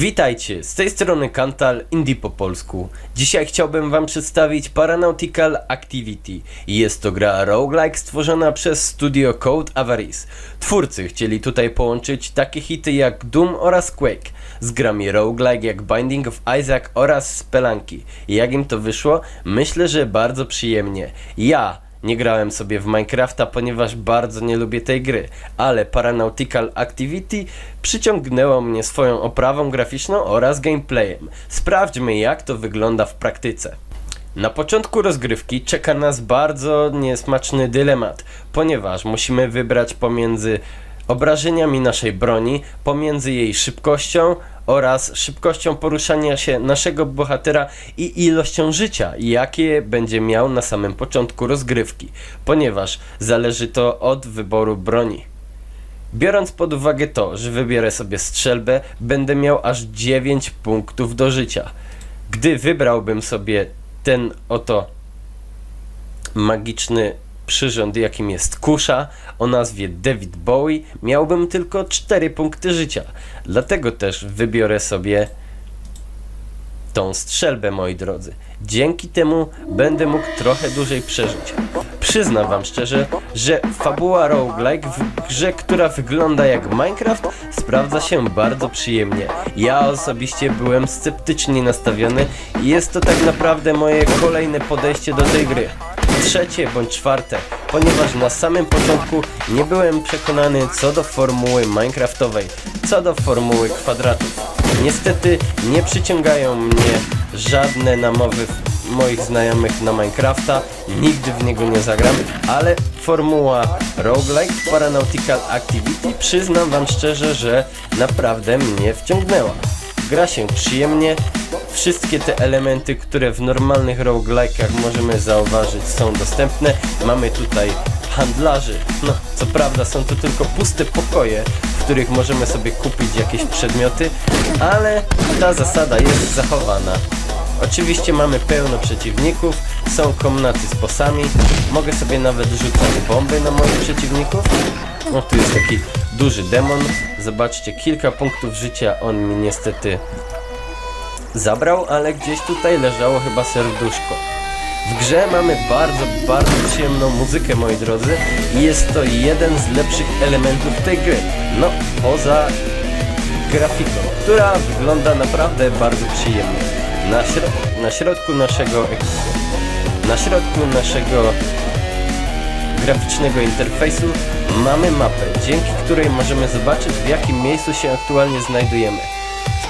Witajcie, z tej strony Kantal Indie po polsku. Dzisiaj chciałbym wam przedstawić Paranautical Activity. Jest to gra roguelike stworzona przez studio Code Avaris. Twórcy chcieli tutaj połączyć takie hity jak Doom oraz Quake z grami roguelike jak Binding of Isaac oraz Spelunky. Jak im to wyszło? Myślę, że bardzo przyjemnie. Ja nie grałem sobie w Minecrafta, ponieważ bardzo nie lubię tej gry, ale Paranautical Activity przyciągnęło mnie swoją oprawą graficzną oraz gameplayem. Sprawdźmy jak to wygląda w praktyce. Na początku rozgrywki czeka nas bardzo niesmaczny dylemat, ponieważ musimy wybrać pomiędzy obrażeniami naszej broni, pomiędzy jej szybkością oraz szybkością poruszania się naszego bohatera i ilością życia, jakie będzie miał na samym początku rozgrywki, ponieważ zależy to od wyboru broni. Biorąc pod uwagę to, że wybiorę sobie strzelbę, będę miał aż 9 punktów do życia. Gdy wybrałbym sobie ten oto magiczny przyrząd, jakim jest kusza o nazwie David Bowie, miałbym tylko 4 punkty życia. Dlatego też wybiorę sobie tą strzelbę, moi drodzy. Dzięki temu będę mógł trochę dłużej przeżyć. Przyznam wam szczerze, że fabuła roguelike w grze, która wygląda jak Minecraft, sprawdza się bardzo przyjemnie. Ja osobiście byłem sceptycznie nastawiony i jest to tak naprawdę moje kolejne podejście do tej gry. Trzecie bądź czwarte, ponieważ na samym początku nie byłem przekonany co do formuły Minecraftowej, co do formuły kwadratów. Niestety nie przyciągają mnie żadne namowy moich znajomych na Minecrafta, nigdy w niego nie zagram, ale formuła roguelike Paranautical Activity przyznam wam szczerze, że naprawdę mnie wciągnęła. Gra się przyjemnie, wszystkie te elementy, które w normalnych roguelike'ach możemy zauważyć są dostępne. Mamy tutaj handlarzy, no co prawda są to tylko puste pokoje, w których możemy sobie kupić jakieś przedmioty, ale ta zasada jest zachowana. Oczywiście mamy pełno przeciwników, są komnaty z posami, mogę sobie nawet rzucać bomby na moich przeciwników. O, tu jest taki duży demon, zobaczcie, kilka punktów życia on mi niestety zabrał, ale gdzieś tutaj leżało chyba serduszko. W grze mamy bardzo, bardzo przyjemną muzykę, moi drodzy, i jest to jeden z lepszych elementów tej gry. No, poza grafiką, która wygląda naprawdę bardzo przyjemnie. Na, śro- na środku naszego na środku naszego graficznego interfejsu mamy mapę, dzięki której możemy zobaczyć w jakim miejscu się aktualnie znajdujemy.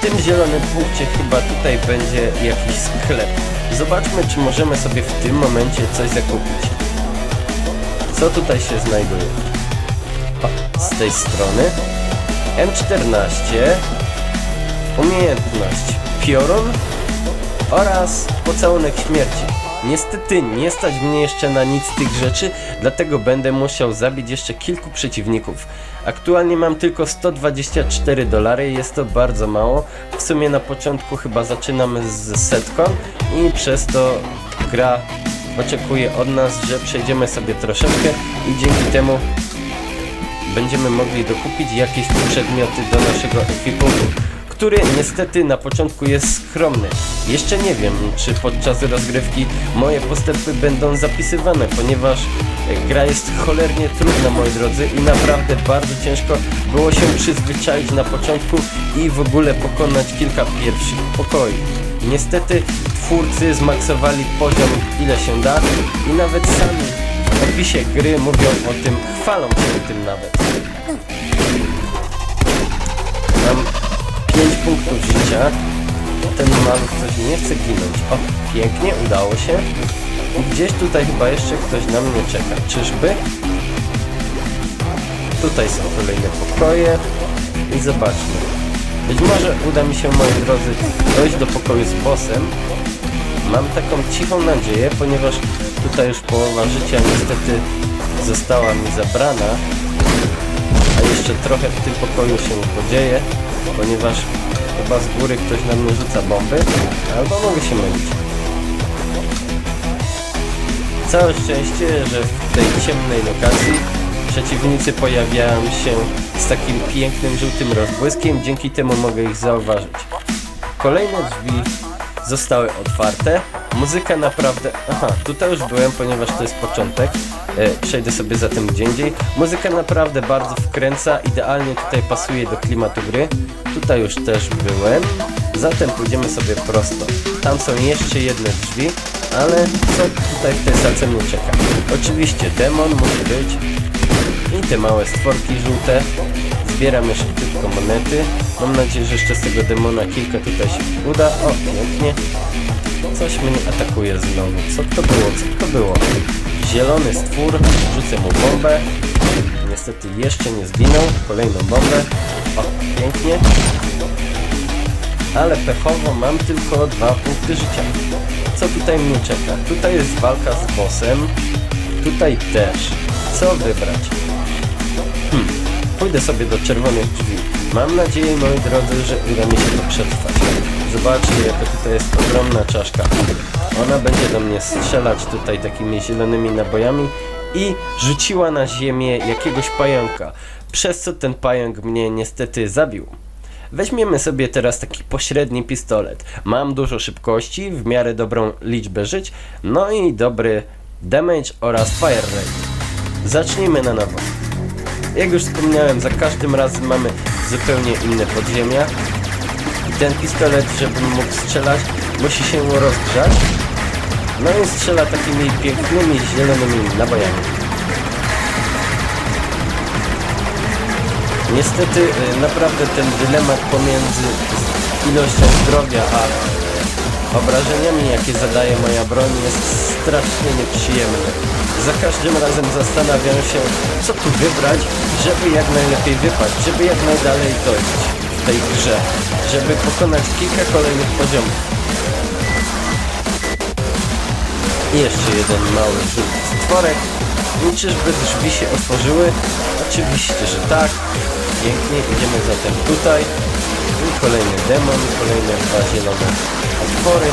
W tym zielonym punkcie chyba tutaj będzie jakiś sklep. Zobaczmy czy możemy sobie w tym momencie coś zakupić. Co tutaj się znajduje? Z tej strony M14 Umiejętność Piorun oraz Pocałunek Śmierci. Niestety nie stać mnie jeszcze na nic tych rzeczy, dlatego będę musiał zabić jeszcze kilku przeciwników. Aktualnie mam tylko 124 dolary, jest to bardzo mało. W sumie na początku chyba zaczynamy z setką i przez to gra oczekuje od nas, że przejdziemy sobie troszeczkę i dzięki temu będziemy mogli dokupić jakieś przedmioty do naszego ekwipunku, który niestety na początku jest skromny. Jeszcze nie wiem, czy podczas rozgrywki moje postępy będą zapisywane, ponieważ e, gra jest cholernie trudna, moi drodzy, i naprawdę bardzo ciężko było się przyzwyczaić na początku i w ogóle pokonać kilka pierwszych pokoi. Niestety twórcy zmaksowali poziom ile się da i nawet sami w opisie gry mówią o tym, chwalą się tym nawet. Mam 5 punktów życia. Ten maluch coś nie chce ginąć. O, pięknie, udało się. Gdzieś tutaj chyba jeszcze ktoś na mnie czeka. Czyżby? Tutaj są kolejne pokoje. I zobaczmy. Być może uda mi się, moi drodzy, dojść do pokoju z bossem. Mam taką cichą nadzieję, ponieważ tutaj już połowa życia niestety została mi zabrana. A jeszcze trochę w tym pokoju się podzieje, ponieważ chyba z góry ktoś na mnie rzuca bomby, albo mogę się mylić. Całe szczęście, że w tej ciemnej lokacji Przeciwnicy pojawiają się z takim pięknym żółtym rozbłyskiem, dzięki temu mogę ich zauważyć. Kolejne drzwi zostały otwarte. Muzyka naprawdę. Aha, tutaj już byłem, ponieważ to jest początek. E, przejdę sobie zatem gdzie indziej. Muzyka naprawdę bardzo wkręca, idealnie tutaj pasuje do klimatu gry. Tutaj już też byłem. Zatem pójdziemy sobie prosto. Tam są jeszcze jedne drzwi, ale co tutaj w tej salce mnie czeka? Oczywiście demon musi być. I te małe stworki żółte. Zbieram jeszcze tylko monety. Mam nadzieję, że jeszcze z tego demona kilka tutaj się uda. O, pięknie. Coś mnie atakuje znowu. Co to było? Co to było? Zielony stwór. Rzucę mu bombę. Niestety jeszcze nie zginął. Kolejną bombę. O, pięknie. Ale pechowo mam tylko dwa punkty życia. Co tutaj mnie czeka? Tutaj jest walka z bossem. Tutaj też. Co wybrać? Pójdę sobie do czerwonych drzwi. Mam nadzieję, moi drodzy, że uda mi się to przetrwać. Zobaczcie, jaka tutaj jest ogromna czaszka. Ona będzie do mnie strzelać tutaj takimi zielonymi nabojami i rzuciła na ziemię jakiegoś pająka, przez co ten pająk mnie niestety zabił. Weźmiemy sobie teraz taki pośredni pistolet. Mam dużo szybkości, w miarę dobrą liczbę żyć, no i dobry damage oraz fire rate. Zacznijmy na nowo. Jak już wspomniałem, za każdym razem mamy zupełnie inne podziemia. I ten pistolet, żebym mógł strzelać, musi się rozgrzać. No i strzela takimi pięknymi, zielonymi nabojami. Niestety, y, naprawdę ten dylemat pomiędzy ilością zdrowia a obrażeniami, jakie zadaje moja broń, jest strasznie nieprzyjemny. Za każdym razem zastanawiam się, co tu wybrać, żeby jak najlepiej wypaść, żeby jak najdalej dojść tej grze, żeby pokonać kilka kolejnych poziomów. Jeszcze jeden mały żółty stworek. I czyżby drzwi się otworzyły? Oczywiście, że tak. Pięknie, idziemy zatem tutaj. I kolejny demon, kolejne dwa zielone otwory.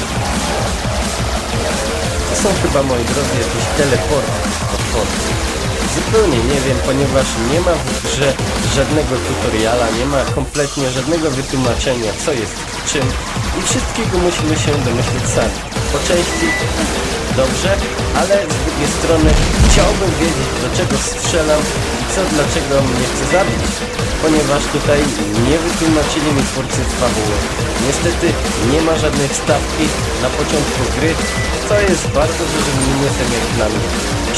To są chyba, moi drodzy, jakieś teleporty otwory. Zupełnie nie wiem, ponieważ nie ma w grze żadnego tutoriala, nie ma kompletnie żadnego wytłumaczenia, co jest czym i wszystkiego musimy się domyślić sami. Po części dobrze, ale z drugiej strony chciałbym wiedzieć, do czego strzelam co dlaczego mnie chce zabić, ponieważ tutaj nie wytłumaczyli mi twórcy fabuły. Niestety nie ma żadnej wstawki na początku gry, co jest bardzo dużym minusem jak dla mnie.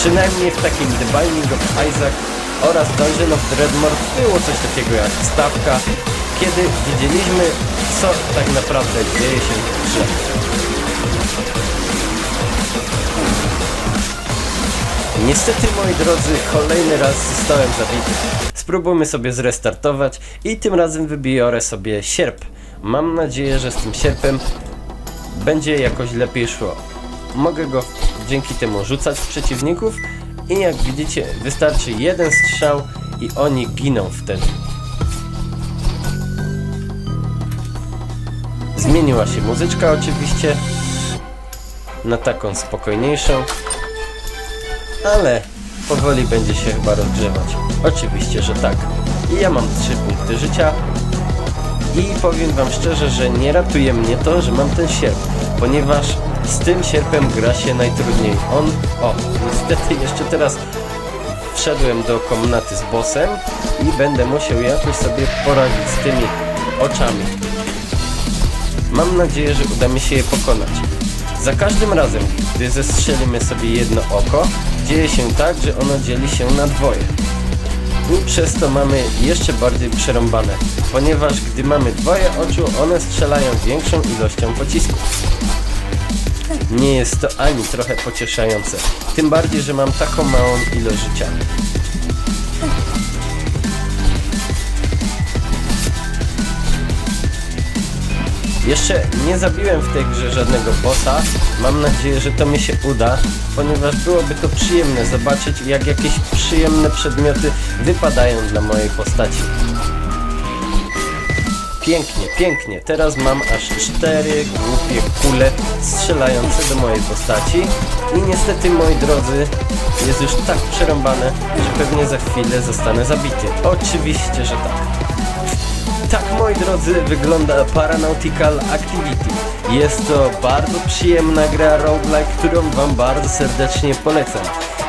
Przynajmniej w takim The Binding of Isaac oraz Dungeon of Dreadmore było coś takiego jak wstawka, kiedy wiedzieliśmy, co tak naprawdę dzieje się w grze. Niestety, moi drodzy, kolejny raz zostałem zabity. Spróbujmy sobie zrestartować i tym razem wybiorę sobie sierp. Mam nadzieję, że z tym sierpem będzie jakoś lepiej szło. Mogę go dzięki temu rzucać w przeciwników i jak widzicie, wystarczy jeden strzał i oni giną wtedy. Zmieniła się muzyczka oczywiście na taką spokojniejszą ale powoli będzie się chyba rozgrzewać. Oczywiście, że tak. I ja mam 3 punkty życia. I powiem wam szczerze, że nie ratuje mnie to, że mam ten sierp, ponieważ z tym sierpem gra się najtrudniej. On, o, niestety jeszcze teraz wszedłem do komnaty z bossem i będę musiał jakoś sobie poradzić z tymi oczami. Mam nadzieję, że uda mi się je pokonać. Za każdym razem, gdy zestrzelimy sobie jedno oko, dzieje się tak, że ono dzieli się na dwoje. I przez to mamy jeszcze bardziej przerąbane, ponieważ gdy mamy dwoje oczu, one strzelają większą ilością pocisków. Nie jest to ani trochę pocieszające, tym bardziej, że mam taką małą ilość życia. Jeszcze nie zabiłem w tej grze żadnego bossa. Mam nadzieję, że to mi się uda, ponieważ byłoby to przyjemne zobaczyć, jak jakieś przyjemne przedmioty wypadają dla mojej postaci. Pięknie, pięknie. Teraz mam aż cztery głupie kule strzelające do mojej postaci i niestety, moi drodzy, jest już tak przerąbane, że pewnie za chwilę zostanę zabity. Oczywiście, że tak. Tak, moi drodzy, wygląda Paranautical Activity. Jest to bardzo przyjemna gra roguelike, którą Wam bardzo serdecznie polecam.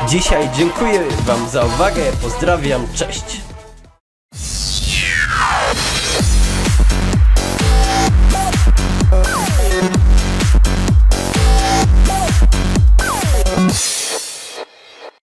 Dzisiaj dziękuję Wam za uwagę, pozdrawiam, cześć!